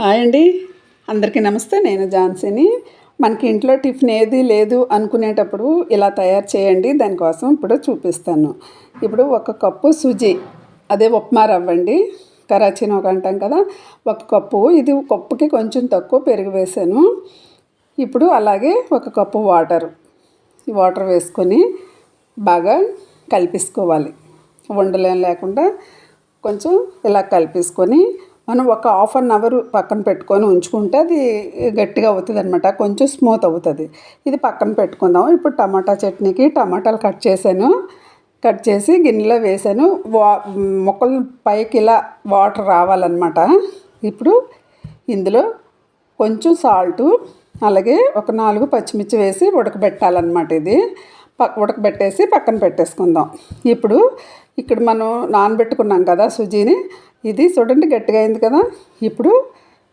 Hi అండి. అందరికీ నమస్తే. నేను ఝాన్సీని మనకి ఇంట్లో టిఫిన్ ఏది లేదు అనుకునేటప్పుడు ఇలా తయారు చేయండి. దానికోసం ఇప్పుడు చూపిస్తాను. ఇప్పుడు ఒక కప్పు సుజీ అదే ఉప్మా రవ్వండి. కరాచిన కరాచీని ఒక అంటాం కదా. ఒక కప్పు ఇది కప్పుకి కొంచెం తక్కువ పెరుగు వేసాను. ఇప్పుడు అలాగే ఒక కప్పు వాటర్ ఈ వాటర్ వేసుకొని బాగా కలిపేసుకోవాలి. ఉండలేం లేకుండా కొంచెం ఇలా కలిపేసుకొని మనం ఒక హాఫ్ అన్ అవర్ పక్కన పెట్టుకొని ఉంచుకుంటే అది గట్టిగా అవుతుంది అనమాట కొంచెం స్మూత్ అవుతుంది. ఇది పక్కన పెట్టుకుందాం. ఇప్పుడు టమాటా చట్నీకి టమాటాలు కట్ చేశాను. కట్ చేసి గిన్నెలో వేసాను వా మొక్కలు పైకి ఇలా వాటర్ రావాలన్నమాట. ఇప్పుడు ఇందులో కొంచెం సాల్టు అలాగే ఒక నాలుగు పచ్చిమిర్చి వేసి ఉడకబెట్టాలన్నమాట ఇది. ఉడకబెట్టేసి పక్కన పెట్టేసుకుందాం. ఇప్పుడు ఇక్కడ మనం నానబెట్టుకున్నాం కదా సుజీని. ఇది చూడండి గట్టిగా అయింది కదా. ఇప్పుడు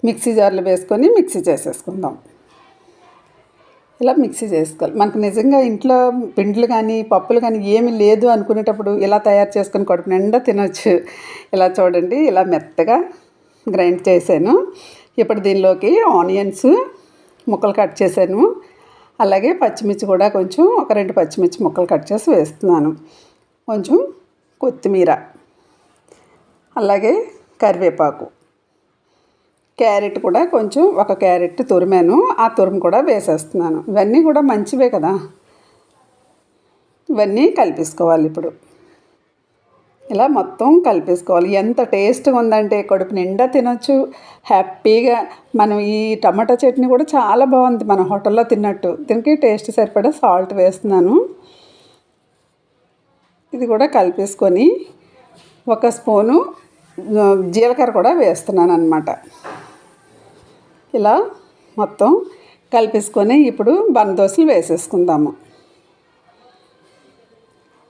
మిక్సీ జార్లు వేసుకొని మిక్సీ చేసేసుకుందాం. ఇలా మిక్సీ చేసుకోవాలి. మనకు నిజంగా ఇంట్లో పిండ్లు కానీ పప్పులు కానీ ఏమి లేదు అనుకునేటప్పుడు ఇలా తయారు చేసుకొని కడుపు నిండా తినొచ్చు. ఇలా చూడండి ఇలా మెత్తగా గ్రైండ్ చేశాను. ఇప్పుడు దీనిలోకి ఆనియన్స్ ముక్కలు కట్ చేశాను. అలాగే పచ్చిమిర్చి కూడా కొంచెం ఒక రెండు పచ్చిమిర్చి ముక్కలు కట్ చేసి వేస్తున్నాను. కొంచెం కొత్తిమీర. అలాగే కరివేపాకు. క్యారెట్ కూడా కొంచెం ఒక క్యారెట్ తురిమాను. ఆ తురుము కూడా వేసేస్తున్నాను. ఇవన్నీ కూడా మంచివే కదా. ఇవన్నీ కలిపేసుకోవాలి ఇప్పుడు. ఇలా మొత్తం కలిపేసుకోవాలి. ఎంత టేస్ట్గా ఉందంటే కడుపు నిండా తినొచ్చు. హ్యాపీగా మనం ఈ టమాటా చట్నీ కూడా చాలా బాగుంది మన హోటల్లో తిన్నట్టు. దీనికి టేస్ట్ సరిపడా సాల్ట్ వేస్తున్నాను. ఇది కూడా కలిపేసుకొని ఒక స్పూను జీలకర్ర కూడా వేస్తున్నాను అనమాట ఇలా మొత్తం కలిపేసుకొని ఇప్పుడు బందోసులు వేసేసుకుందాము.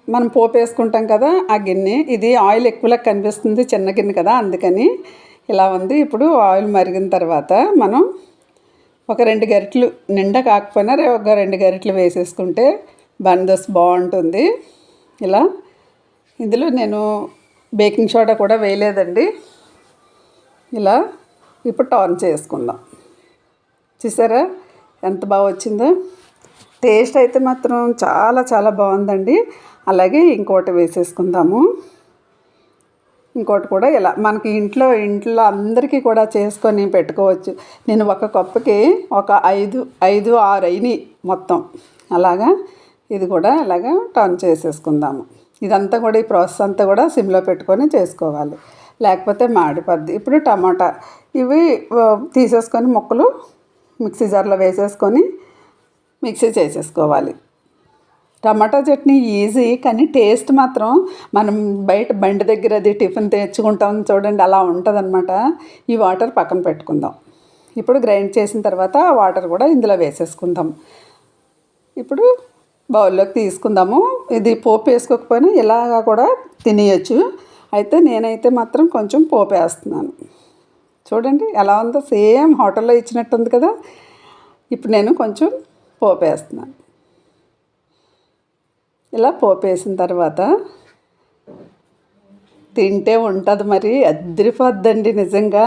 మనం పోపు వేసుకుంటాం కదా ఆ గిన్నె ఇది ఆయిల్ ఎక్కువలా కనిపిస్తుంది చిన్న గిన్నె కదా అందుకని ఇలా ఉంది. ఇప్పుడు ఆయిల్ మరిగిన తర్వాత మనం ఒక రెండు గరిటెలు నిండా కాకపోయినా ఒక రెండు గరిటెలు వేసేసుకుంటే బందోస్ బాగుంటుంది. ఇలా ఇందులో నేను బేకింగ్ సోడా కూడా వేయలేదండి. ఇలా ఇప్పుడు టర్న్ చేసుకుందాం. చూసారా ఎంత బాగా వచ్చిందో? టేస్ట్ అయితే మాత్రం చాలా చాలా బాగుందండి. అలాగే ఇంకోటి వేసేసుకుందాము. ఇంకోటి కూడా ఇలా మనకి ఇంట్లో ఇంట్లో అందరికీ కూడా చేసుకొని పెట్టుకోవచ్చు. నేను ఒక కప్పుకి ఒక ఐదు ఐదు ఆరు అయినాయి మొత్తం. అలాగా ఇది కూడా అలాగా టర్న్ చేసేసుకుందాము. ఇదంతా కూడా ఈ ప్రాసెస్ అంతా కూడా సిమ్లో పెట్టుకొని చేసుకోవాలి. లేకపోతే మాడిపోద్ది. ఇప్పుడు టమాటా ఇవి తీసేసుకొని ముక్కలు మిక్సీ జార్లో వేసేసుకొని మిక్సీ చేసేసుకోవాలి. టమాటా చట్నీ ఈజీ కానీ టేస్ట్ మాత్రం మనం బయట బండి దగ్గర అది టిఫిన్ తెచ్చుకుంటాం చూడండి అలా ఉంటుంది ఈ వాటర్ పక్కన పెట్టుకుందాం. ఇప్పుడు గ్రైండ్ చేసిన తర్వాత వాటర్ కూడా ఇందులో వేసేసుకుందాం. ఇప్పుడు బౌల్లోకి తీసుకుందాము. ఇది పోపు వేసుకోకపోయినా ఇలాగా కూడా తినేయచ్చు. అయితే నేనైతే మాత్రం కొంచెం పోపు వేస్తున్నాను. చూడండి ఎలా ఉందో సేమ్ హోటల్లో ఇచ్చినట్టు ఉంది కదా. ఇప్పుడు నేను కొంచెం పోపు వేస్తున్నాను. ఇలా పోపు వేసిన తర్వాత తింటే ఉంటుంది మరి అద్దరిపోద్దండి నిజంగా.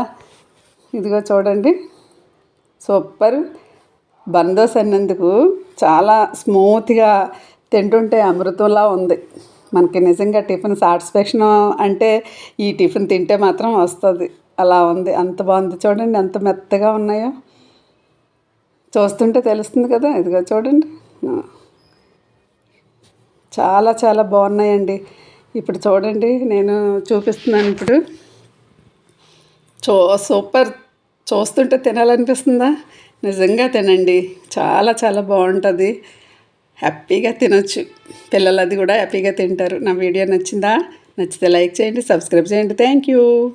ఇదిగో చూడండి. సూపర్. బందోస్ అన్నందుకు చాలా స్మూత్గా తింటుంటే అమృతంలా ఉంది. మనకి నిజంగా టిఫిన్ సాటిస్ఫాక్షన్ అంటే ఈ టిఫిన్ తింటే మాత్రం వస్తుంది. అలా ఉంది. అంత బాగుంది చూడండి. ఎంత మెత్తగా ఉన్నాయో. చూస్తుంటే తెలుస్తుంది కదా. ఇదిగో చూడండి. చాలా చాలా బాగున్నాయండి. ఇప్పుడు చూడండి. నేను చూపిస్తున్నాను ఇప్పుడు. చూ సూపర్. చూస్తుంటే తినాలనిపిస్తుందా? నిజంగా తినండి. చాలా చాలా బాగుంటుంది. హ్యాపీగా తినొచ్చు. పిల్లలు అది కూడా హ్యాపీగా తింటారు. నా వీడియో నచ్చిందా? నచ్చితే లైక్ చేయండి సబ్స్క్రైబ్ చేయండి. Thank you.